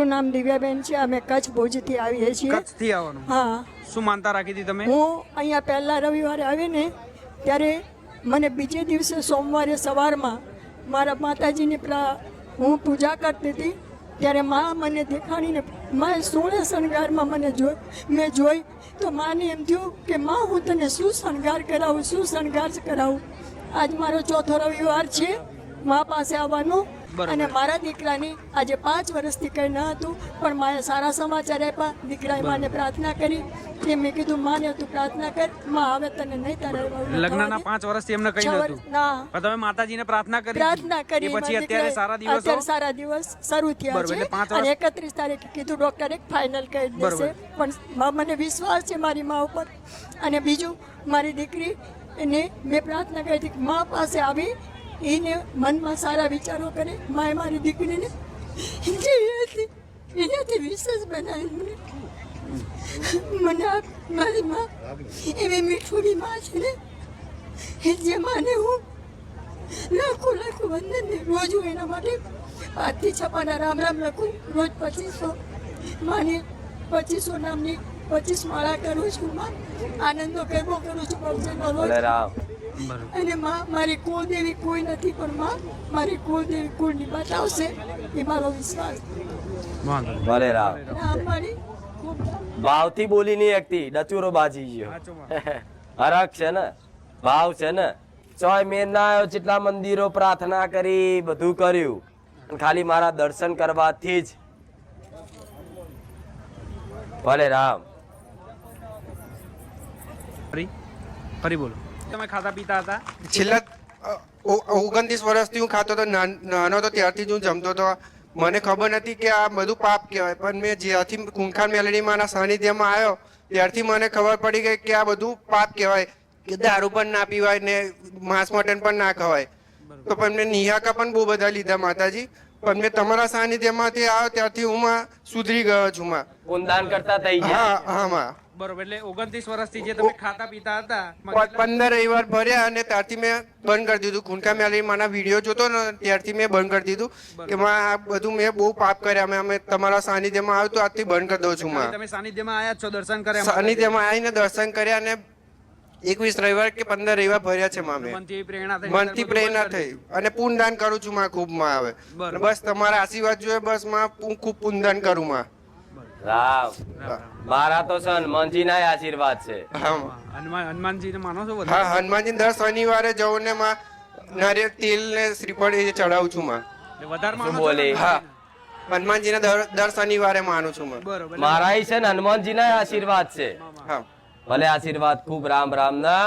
મારું નામ દિવ્યાબેન છે. અમે કચ્છ ભુજથી આવીએ છીએ. કચ્છથી આવવાનું? હા. શું માનતા રાખી હતી તમે? હું અહીંયા પહેલા રવિવારે આવીને ત્યારે મને બીજે દિવસે સોમવારે સવારમાં મારા માતાજીની પ્રા હું પૂજા કરતી હતી. ત્યારે મા મને દેખાડીને માએ સોળે શણગારમાં મને જોઈ મેં જોઈ તો માને એમ થયું કે મા હું તને શું શણગાર કરાવું શું શણગાર કરાવું? આજ મારો ચોથો રવિવાર છે. મા પાસે આવવાનું. અને મારા દીકરાની આજે પાંચ વર્ષથી કંઈ ન હતું પણ માએ સારા સમાચાર આપ્યા. દીકરાએ માને પ્રાર્થના કરી. કે મેં કીધું માને તું પ્રાર્થના કર. માં હવે તને નહીં તારે લગ્નના પાંચ વર્ષથી એમને કઈ નતું ના. તમે માતાજીને પ્રાર્થના કરી. પ્રાર્થના કરી પછી અત્યારે સારા દિવસ? અત્યારે સારા દિવસ શરૂ થયા છે. અને એકત્રીસ તારીખે કીધું ડોક્ટરે ફાઇનલ કહી દેશે. પણ મને વિશ્વાસ છે મારી મા ઉપર. અને બીજું મારી દીકરી એને મેં પ્રાર્થના કરી હતી કે મા પાસે આવી એને મનમાં સારા વિચારો કરે, માએ મારી દીકરીને જે હતી, એનાથી વિશેષ બનાવી મને. મને મારી મા એવી મીઠુડી માં છે ને એ જે માને હું લાખો લાખો વંદન રોજ હું એના માટે આથી છપાના રામ રામ લખું. રોજ પચીસો માને, પચીસો નામની પચીસ માળા કરું છું માં. આનંદો ગરબો કરું છું બરોબર અને માં મારી કુળદેવી કોઈ નથી પણ માં મારી કુળદેવી કુળની બતાવશે એ મારો વિશ્વાસ. ભલે રામ મારી ભાવથી બોલી નહીં એકતી ડચુરો બાજી ગયો. હરખ છે ને? ભાવ છે ને? ચોય મેં ના આવ્યો જેટલા મંદિરો પ્રાર્થના કરી બધું કર્યું. ખાલી મારા દર્શન કરવાથી જ. ભલે રામ. ફરી? ફરી બોલો. તમે ખાતા પીતા હતા? છેલ્લા ઓગણત્રીસ વર્ષથી હું ખાતો હતો. નાનો હતો ત્યારથી જ હું જમતો હતો. મને ખબર નથી કે આ બધું પાપ કહેવાય પણ મેં જ્યારથી ખૂંખાર મેલડીમાંના સાનિધ્યમાં આવ્યો ત્યારથી મને ખબર પડી ગઈ કે આ બધું પાપ કહેવાય. કે દારૂ પણ ના પીવાય ને માંસ મટન પણ ના ખવાય. તો પણ મેં નિહાકા પણ બહુ બધા લીધા માતાજી. પણ મેં તમારા સાનિધ્યમાંથી આવ્યો ત્યારથી હું માં સુધરી ગયો છું માં. પુનદાન કરતા થઈ હા હા માં. બરોબર એટલે ઓગણત્રીસ વર્ષથી જે તમે ખાતા પીતા હતા પંદર રવિવાર ભર્યા અને ત્યારથી મેં બંધ કરી દીધું. ખૂનકા મેલી મારા વીડિયો જોતો ને ત્યારથી મેં બંધ કરી દીધું. કે આ બધું મેં બહુ પાપ કર્યા. અમે તમારા સાનિધ્યમાં આવ્યું તો આજથી બંધ કરી દઉં છું તમે સાનિધ્યમાં આવ્યા છો દર્શન કર્યા સાનિધ્યમાં આવીને દર્શન કર્યા અને એકવીસ રવિવાર કે પંદર રવિવાર ભર્યા છે મામે મનથી પ્રેરણા થઈ અને પુનદાન કરું છું માં ખૂબમાં આવે. બસ તમારા આશીર્વાદ જોઈએ બસમાં હું ખૂબ પુનદાન કરું માં. રામ. મારા તો સન હનુમાનજી ના આશીર્વાદ છે. હા હનુમાન હનુમાનજીને માનો છો હા હનુમાનજી દર શનિવારે જવું ને માં નારિયેળ તેલ ને શ્રીફળ એ ચડાવું છું માં. વધારે માનો બોલે? હા. હનુમાનજીને દર દર શનિવારે માનું છું માં. બરોબર મારા છે ને હનુમાનજી ના આશીર્વાદ છે. હા ભલે આશીર્વાદ ખૂબ રામ રામ ના